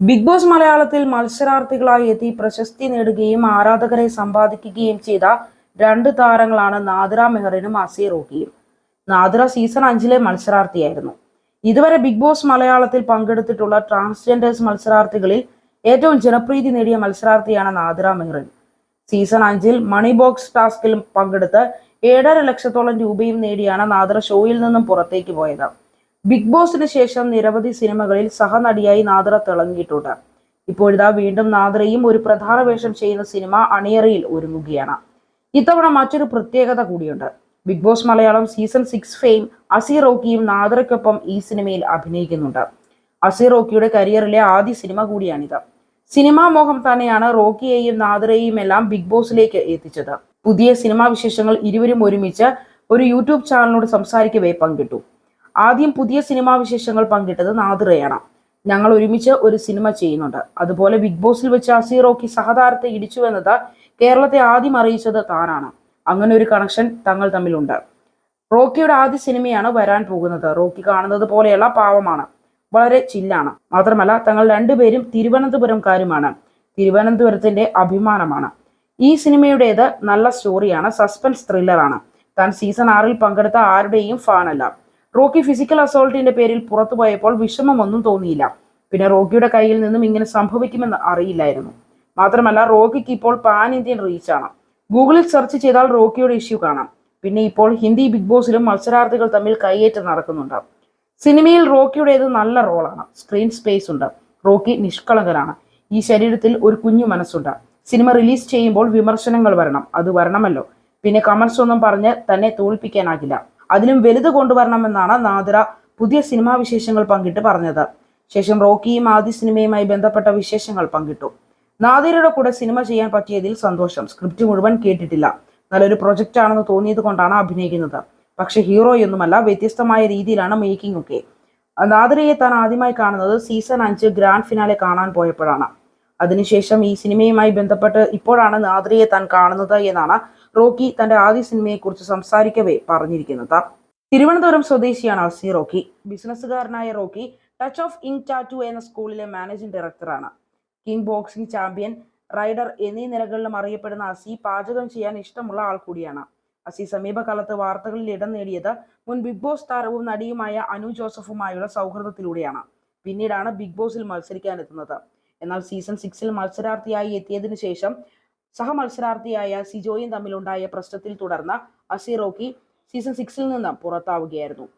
Big boss മലയാളത്തിൽ മത്സരാർത്ഥികളായി എത്തി പ്രശസ്തി നേടുകയും ആരാധകരെ സമ്പാദിക്കുകയും ചെയ്ത രണ്ട് താരങ്ങളാണ് നാദിറ മെഹറിനും അസീർ റോഹിയും നാദിറ സീസൺ അഞ്ചിലെ മത്സരാർത്ഥിയായിരുന്നു. ഇതുവരെ ബിഗ് ബോസ് മലയാളത്തിൽ പങ്കെടുത്തിട്ടുള്ള ട്രാൻസ്ജെൻഡേഴ്സ് മത്സരാർത്ഥികളിൽ ഏറ്റവും ജനപ്രീതി നേടിയ മത്സരാർത്ഥിയാണ് നാദിറ മെഹറിൻ. സീസൺ അഞ്ചിൽ മണി ബോക്സ് ടാസ്കിൽ പങ്കെടുത്ത് ഏഴര ലക്ഷത്തോളം രൂപയും നേടിയാണ് നാദിറ ഷോയിൽ നിന്നും പുറത്തേക്ക് പോയത്. ബിഗ് ബോസിന് ശേഷം നിരവധി സിനിമകളിൽ സഹനടിയായി നാദ്ര തിളങ്ങിയിട്ടുണ്ട്. ഇപ്പോഴിതാ വീണ്ടും നാദ്രയും ഒരു പ്രധാന വേഷം ചെയ്യുന്ന സിനിമ അണിയറയിൽ ഒരുങ്ങുകയാണ്. ഇത്തവണ മറ്റൊരു പ്രത്യേകത കൂടിയുണ്ട്. Bigg Boss Malayalam season six fame Asi റോക്കിയും നാദ്രയ്ക്കൊപ്പം ഈ സിനിമയിൽ അഭിനയിക്കുന്നുണ്ട്. അസി റോക്കിയുടെ കരിയറിലെ ആദ്യ സിനിമ കൂടിയാണിത്. സിനിമാ മോഹം തന്നെയാണ് റോക്കിയെയും നാദ്രയെയും എല്ലാം ബിഗ് ബോസിലേക്ക് എത്തിച്ചത്. പുതിയ സിനിമാ വിശേഷങ്ങൾ ഇരുവരും ഒരുമിച്ച് ഒരു യൂട്യൂബ് ചാനലിനോട് സംസാരിക്കവേ പങ്കിട്ടു. ആദ്യം പുതിയ സിനിമാ വിശേഷങ്ങൾ പങ്കിട്ടത് നാദിറയാണ്. ഞങ്ങൾ ഒരുമിച്ച് ഒരു സിനിമ ചെയ്യുന്നുണ്ട്. അതുപോലെ ബിഗ് ബോസിൽ വെച്ച് അസീറോക്ക് സഹതാരത്തെ ഇടിച്ചുവെന്നത് കേരളത്തെ ആദ്യം അറിയിച്ചത് താനാണ്. അങ്ങനെ ഒരു കണക്ഷൻ തങ്ങൾ തമ്മിലുണ്ട്. റോക്കിയുടെ ആദ്യ സിനിമയാണ് വരാൻ പോകുന്നത്. റോക്കി കാണുന്നത് പോലെയുള്ള പാവമാണ്. വളരെ ചില്ലാണ്. മാത്രമല്ല തങ്ങൾ രണ്ടുപേരും തിരുവനന്തപുരംകാരുമാണ് തിരുവനന്തപുരത്തിന്റെ അഭിമാനമാണ്. ഈ സിനിമയുടേത് നല്ല സ്റ്റോറിയാണ് സസ്പെൻസ് ത്രില്ലറാണ് താൻ സീസൺ ആറിൽ പങ്കെടുത്ത ആരുടെയും ഫാനല്ല റോക്കി ഫിസിക്കൽ അസോൾട്ടിന്റെ പേരിൽ പുറത്തു പോയപ്പോൾ വിഷമമൊന്നും തോന്നിയില്ല. പിന്നെ റോക്കിയുടെ കയ്യിൽ നിന്നും ഇങ്ങനെ സംഭവിക്കുമെന്ന് അറിയില്ലായിരുന്നു. മാത്രമല്ല റോക്കിക്ക് ഇപ്പോൾ പാൻ ഇന്ത്യൻ റീച്ചാണ് ഗൂഗിളിൽ സെർച്ച് ചെയ്താൽ റോക്കിയുടെ ഇഷ്യൂ കാണാം. പിന്നെ ഇപ്പോൾ ഹിന്ദി ബിഗ് ബോസിലും മത്സരാർത്ഥികൾ തമ്മിൽ കൈയേറ്റം നടക്കുന്നുണ്ട്. സിനിമയിൽ റോക്കിയുടേത് നല്ല റോളാണ്. സ്ക്രീൻ സ്പേസ് ഉണ്ട്. റോക്കി നിഷ്കളങ്കനാണ്. ഈ ശരീരത്തിൽ ഒരു കുഞ്ഞു മനസ്സുണ്ട്. സിനിമ റിലീസ് ചെയ്യുമ്പോൾ വിമർശനങ്ങൾ വരണം. അത് വരണമല്ലോ. പിന്നെ കമൻസ് ഒന്നും പറഞ്ഞ് തന്നെ തോൽപ്പിക്കാനാകില്ല. അതിലും വലുത് കൊണ്ടുവരണമെന്നാണ് നാദിറ പുതിയ സിനിമാ വിശേഷങ്ങൾ പങ്കിട്ട് പറഞ്ഞത്. ശേഷം റോക്കിയും ആദ്യ സിനിമയുമായി ബന്ധപ്പെട്ട വിശേഷങ്ങൾ പങ്കിട്ടു. നാദിറയുടെ കൂടെ സിനിമ ചെയ്യാൻ പറ്റിയതിൽ സന്തോഷം. സ്ക്രിപ്റ്റ് മുഴുവൻ കേട്ടിട്ടില്ല. നല്ലൊരു പ്രൊജക്റ്റ് ആണെന്ന് തോന്നിയത് കൊണ്ടാണ് അഭിനയിക്കുന്നത്. പക്ഷെ ഹീറോയൊന്നുമല്ല വ്യത്യസ്തമായ രീതിയിലാണ് മേക്കിംഗ് ഒക്കെ. നാദിറയെ താൻ ആദ്യമായി കാണുന്നത് സീസൺ അഞ്ച് ഗ്രാൻഡ് ഫിനാലെ കാണാൻ പോയപ്പോഴാണ്. അതിനുശേഷം ഈ സിനിമയുമായി ബന്ധപ്പെട്ട് ഇപ്പോഴാണ് നാദ്രിയെ താൻ കാണുന്നത് എന്നാണ് റോക്കി തന്റെ ആദ്യ സിനിമയെക്കുറിച്ച് സംസാരിക്കവേ പറഞ്ഞിരിക്കുന്നത്. തിരുവനന്തപുരം സ്വദേശിയാണ് Asi Rocky. ബിസിനസ്സുകാരനായ Rocky touch of ink tattoo എന്ന സ്കൂളിലെ മാനേജിംഗ് ഡയറക്ടറാണ്. കിങ് ബോക്സിംഗ് ചാമ്പ്യൻ റൈഡർ എന്നീ നിലകളിലും അറിയപ്പെടുന്ന അസി പാചകം ചെയ്യാൻ ഇഷ്ടമുള്ള ആൾ കൂടിയാണ്. അസി സമീപകാലത്ത് വാർത്തകളിൽ ഇടം നേടിയത് മുൻ ബിഗ് ബോസ് താരവും നടിയുമായ അനു ജോസഫുമായുള്ള സൗഹൃദത്തിലൂടെയാണ്. പിന്നീടാണ് ബിഗ് ബോസിൽ മത്സരിക്കാനെത്തുന്നത്. എന്നാൽ സീസൺ സിക്സിൽ മത്സരാർത്ഥിയായി എത്തിയതിനു ശേഷം സഹമത്സരാർത്ഥിയായ സിജോയും തമ്മിലുണ്ടായ പ്രശ്നത്തിൽ തുടർന്ന് അസിറോക്കി സീസൺ സിക്സിൽ നിന്ന് പുറത്താവുകയായിരുന്നു.